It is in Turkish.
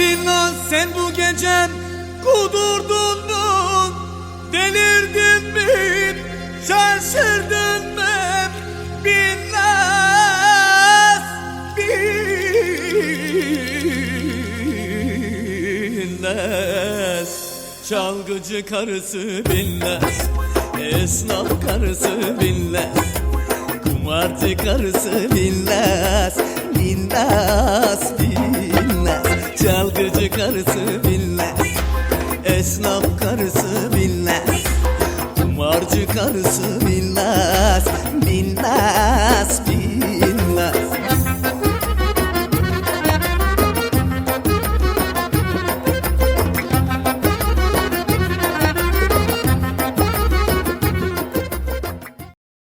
Billahi sen bu gece kudurdun mu? Delirdin mi? Şaşırdın mı? Bilmez Bilmez Çalgıcı karısı bilmez Esnaf karısı bilmez Kumarcı karısı bilmez Bilmez, bilmez Çalgıcı karısı bilmez Esnaf karısı Kumarcı karısı Bilmez,